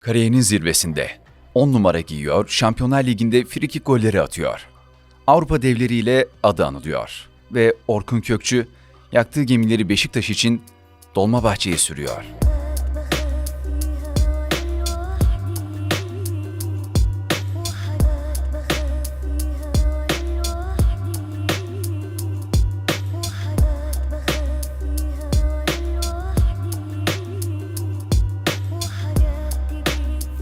Kariyerinin zirvesinde 10 numara giyiyor, Şampiyonlar Ligi'nde frikik golleri atıyor. Avrupa devleriyle adı anılıyor. Ve Orkun Kökçü yaktığı gemileri Beşiktaş için Dolmabahçe'ye sürüyor.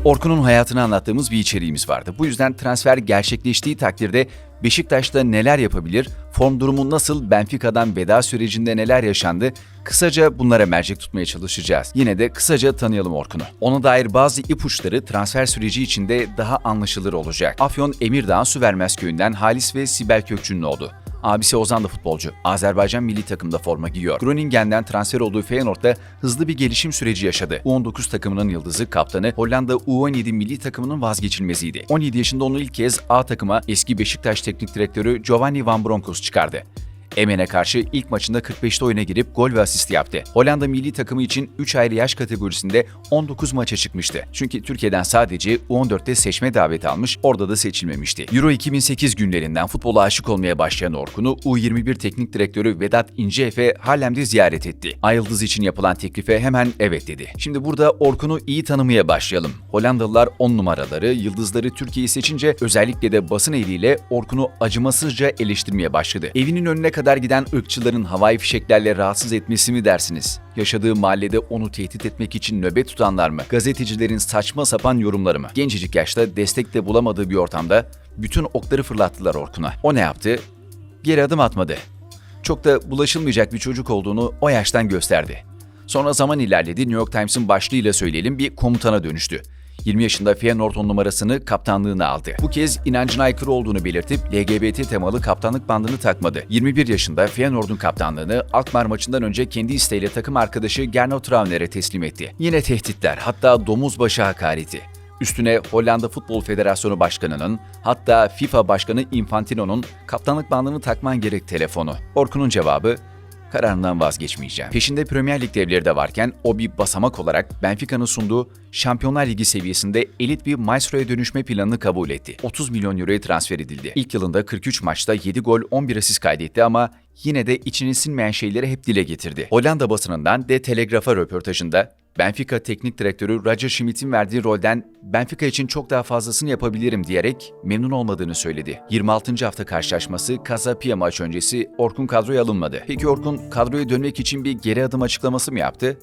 Orkun'un hayatını anlattığımız bir içeriğimiz vardı. Bu yüzden transfer gerçekleştiği takdirde Beşiktaş'ta neler yapabilir, form durumu nasıl, Benfica'dan veda sürecinde neler yaşandı, kısaca bunlara mercek tutmaya çalışacağız. Yine de kısaca tanıyalım Orkun'u. Ona dair bazı ipuçları transfer süreci içinde daha anlaşılır olacak. Afyon Emirdağ Süvermez köyünden Halis ve Sibel Kökçü'nün oldu. Abisi Ozan da futbolcu. Azerbaycan milli takımda forma giyiyor. Groningen'den transfer olduğu Feyenoord'da hızlı bir gelişim süreci yaşadı. U19 takımının yıldızı, kaptanı, Hollanda U17 milli takımının vazgeçilmeziydi. 17 yaşında onu ilk kez A takıma eski Beşiktaş teknik direktörü Giovanni Van Bronckhorst çıkardı. Emen'e karşı ilk maçında 45'te oyuna girip gol ve asist yaptı. Hollanda milli takımı için 3 ayrı yaş kategorisinde 19 maça çıkmıştı. Çünkü Türkiye'den sadece U14'te seçme daveti almış, orada da seçilmemişti. Euro 2008 günlerinden futbola aşık olmaya başlayan Orkun'u U21 teknik direktörü Vedat İnceefe Harlem'de ziyaret etti. Ay Yıldız için yapılan teklife hemen evet dedi. Şimdi burada Orkun'u iyi tanımaya başlayalım. Hollandalılar 10 numaraları, yıldızları Türkiye'yi seçince özellikle de basın eliyle Orkun'u acımasızca eleştirmeye başladı. Evinin önüne kadar giden ırkçıların havai fişeklerle rahatsız etmesi mi dersiniz? Yaşadığı mahallede onu tehdit etmek için nöbet tutanlar mı? Gazetecilerin saçma sapan yorumları mı? Gencecik yaşta destek de bulamadığı bir ortamda bütün okları fırlattılar Orkun'a. O ne yaptı? Geri adım atmadı. Çok da bulaşılmayacak bir çocuk olduğunu o yaştan gösterdi. Sonra zaman ilerledi New York Times'ın başlığıyla söyleyelim bir komutana dönüştü. 20 yaşında Feyenoord on numarasını kaptanlığına aldı. Bu kez inancına aykırı olduğunu belirtip LGBT temalı kaptanlık bandını takmadı. 21 yaşında Feyenoord'un kaptanlığını Alkmaar maçından önce kendi isteğiyle takım arkadaşı Gernot Trauner'e teslim etti. Yine tehditler, hatta domuz başı hakareti. Üstüne Hollanda Futbol Federasyonu Başkanı'nın, hatta FIFA Başkanı Infantino'nun kaptanlık bandını takman gerek telefonu. Orkun'un cevabı, kararından vazgeçmeyeceğim. Peşinde Premier Lig devleri de varken o bir basamak olarak Benfica'nın sunduğu Şampiyonlar Ligi seviyesinde elit bir maestroya dönüşme planını kabul etti. 30 milyon euroya transfer edildi. İlk yılında 43 maçta 7 gol 11 asist kaydetti ama yine de içine sinmeyen şeyleri hep dile getirdi. Hollanda basınından De Telegraaf'a röportajında Benfica teknik direktörü Roger Schmidt'in verdiği rolden Benfica için çok daha fazlasını yapabilirim diyerek memnun olmadığını söyledi. 26. hafta karşılaşması Casapia maç öncesi Orkun kadroya alınmadı. Peki Orkun kadroya dönmek için bir geri adım açıklaması mı yaptı?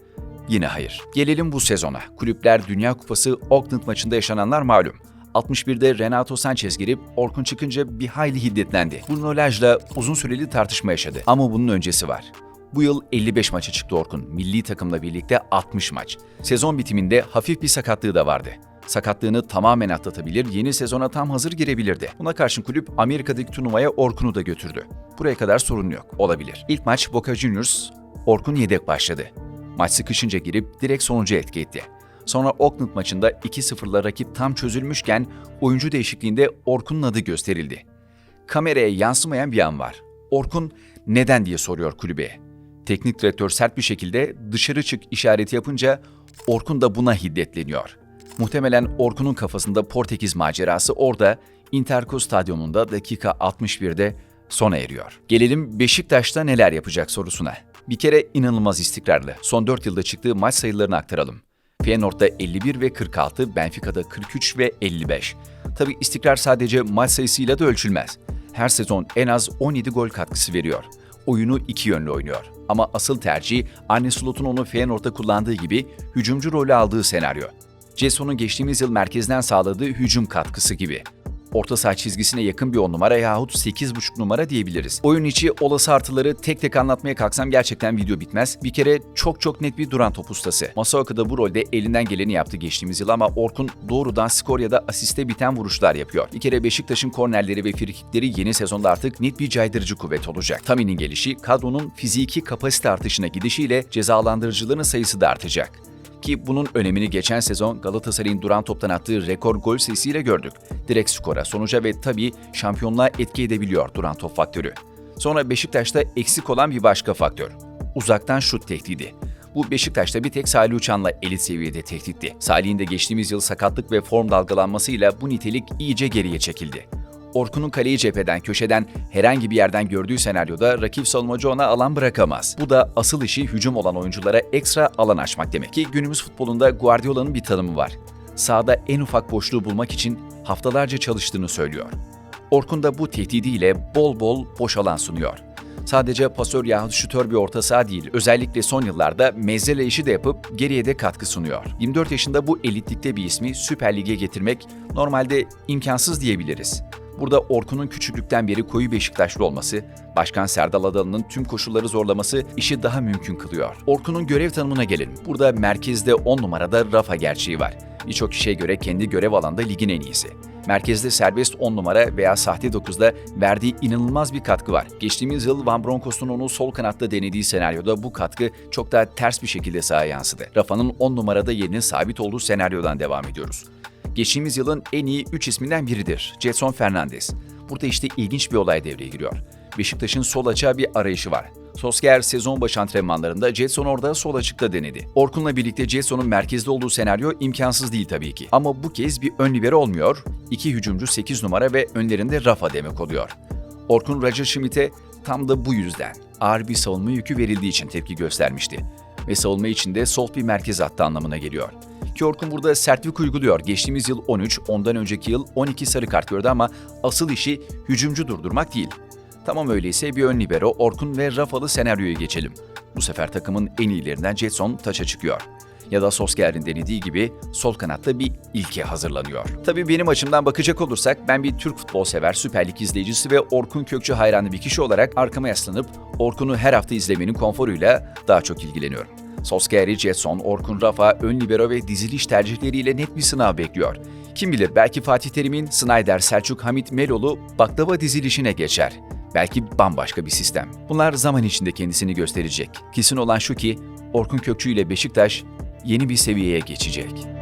Yine hayır. Gelelim bu sezona. Kulüpler Dünya Kupası Auckland maçında yaşananlar malum. 61'de Renato Sanchez girip Orkun çıkınca bir hayli hiddetlendi. Bruno Laj'la uzun süreli tartışma yaşadı. Ama bunun öncesi var. Bu yıl 55 maça çıktı Orkun. Milli takımla birlikte 60 maç. Sezon bitiminde hafif bir sakatlığı da vardı. Sakatlığını tamamen atlatabilir, yeni sezona tam hazır girebilirdi. Buna karşın kulüp Amerika'daki turnuvaya Orkun'u da götürdü. Buraya kadar sorun yok, olabilir. İlk maç Boca Juniors, Orkun yedek başladı. Maç sıkışınca girip direkt sonucu etki etti. Sonra Auckland maçında 2-0'la rakip tam çözülmüşken oyuncu değişikliğinde Orkun'un adı gösterildi. Kameraya yansımayan bir an var. Orkun neden diye soruyor kulübe. Teknik direktör sert bir şekilde dışarı çık işareti yapınca Orkun da buna hiddetleniyor. Muhtemelen Orkun'un kafasında Portekiz macerası orada Interco Stadyumunda dakika 61'de sona eriyor. Gelelim Beşiktaş'ta neler yapacak sorusuna. Bir kere inanılmaz istikrarlı. Son 4 yılda çıktığı maç sayılarını aktaralım. Feyenoord'da 51 ve 46, Benfica'da 43 ve 55. Tabi istikrar sadece maç sayısıyla da ölçülmez. Her sezon en az 17 gol katkısı veriyor. Oyunu iki yönlü oynuyor. Ama asıl tercih Arne Slot'un onu Feyenoord'da kullandığı gibi hücumcu rolü aldığı senaryo. Cesson'un geçtiğimiz yıl merkezden sağladığı hücum katkısı gibi. Orta saha çizgisine yakın bir 10 numara yahut 8,5 numara diyebiliriz. Oyun içi olası artıları tek tek anlatmaya kalksam gerçekten video bitmez. Bir kere çok çok net bir duran top ustası. Masaoka da bu rolde elinden geleni yaptı geçtiğimiz yıl ama Orkun doğrudan skor ya da asiste biten vuruşlar yapıyor. Bir kere Beşiktaş'ın kornerleri ve frikikleri yeni sezonda artık net bir caydırıcı kuvvet olacak. Tamin'in gelişi kadronun fiziki kapasite artışına gidişiyle cezalandırıcıların sayısı da artacak. Ki bunun önemini geçen sezon Galatasaray'ın duran toptan attığı rekor gol sayısıyla gördük. Direkt skora, sonuca ve tabii şampiyonluğa etki edebiliyor duran top faktörü. Sonra Beşiktaş'ta eksik olan bir başka faktör. Uzaktan şut tehdidi. Bu Beşiktaş'ta bir tek Salih Uçan'la elit seviyede tehditti. Salih'in de geçtiğimiz yıl sakatlık ve form dalgalanmasıyla bu nitelik iyice geriye çekildi. Orkun'un kaleyi cepheden, köşeden, herhangi bir yerden gördüğü senaryoda rakip savunmacı ona alan bırakamaz. Bu da asıl işi hücum olan oyunculara ekstra alan açmak demek ki günümüz futbolunda Guardiola'nın bir tanımı var. Sahada en ufak boşluğu bulmak için haftalarca çalıştığını söylüyor. Orkun da bu tehdidiyle bol bol boş alan sunuyor. Sadece pasör yahut şütör bir orta saha değil, özellikle son yıllarda mezele işi de yapıp geriye de katkı sunuyor. 24 yaşında bu elitlikte bir ismi Süper Lig'e getirmek normalde imkansız diyebiliriz. Burada Orkun'un küçüklükten beri koyu Beşiktaşlı olması, Başkan Serdal Adalı'nın tüm koşulları zorlaması işi daha mümkün kılıyor. Orkun'un görev tanımına gelelim. Burada merkezde 10 numarada Rafa gerçeği var. Birçok kişiye göre kendi görev alanda ligin en iyisi. Merkezde serbest 10 numara veya sahte 9'da verdiği inanılmaz bir katkı var. Geçtiğimiz yıl Van Bronckhorst'un onu sol kanatta denediği senaryoda bu katkı çok daha ters bir şekilde sahaya yansıdı. Rafa'nın 10 numarada yerinin sabit olduğu senaryodan devam ediyoruz. Geçtiğimiz yılın en iyi 3 isminden biridir. Jetson Fernandez. Burada işte ilginç bir olay devreye giriyor. Beşiktaş'ın sol açığa bir arayışı var. Solskjaer sezon başı antrenmanlarında Jetson orada sol açıkta denedi. Orkun'la birlikte Jetson'un merkezde olduğu senaryo imkansız değil tabii ki. Ama bu kez bir ön libero olmuyor. İki hücumcu 8 numara ve önlerinde Rafa demek oluyor. Orkun Roger Schmidt'e tam da bu yüzden ağır bir savunma yükü verildiği için tepki göstermişti. Ve savunma içinde soft bir merkez hattı anlamına geliyor. Ki Orkun burada sertlik uyguluyor. Geçtiğimiz yıl 13, ondan önceki yıl 12 sarı kart gördü ama asıl işi hücumcu durdurmak değil. Tamam öyleyse bir ön libero Orkun ve Rafalı senaryoya geçelim. Bu sefer takımın en iyilerinden Jetson taça çıkıyor. Ya da Solskjaer'in denediği gibi sol kanatta bir ilke hazırlanıyor. Tabii benim açımdan bakacak olursak ben bir Türk futbol sever, Süper Lig izleyicisi ve Orkun Kökçü hayranı bir kişi olarak arkama yaslanıp Orkun'u her hafta izlemenin konforuyla daha çok ilgileniyorum. Solskjaer'i Jetson, Orkun Rafa, ön libero ve diziliş tercihleriyle net bir sınav bekliyor. Kim bilir belki Fatih Terim'in Snyder, Selçuk, Hamit Melolu baklava dizilişine geçer. Belki bambaşka bir sistem. Bunlar zaman içinde kendisini gösterecek. Kesin olan şu ki Orkun Kökçü ile Beşiktaş yeni bir seviyeye geçecek.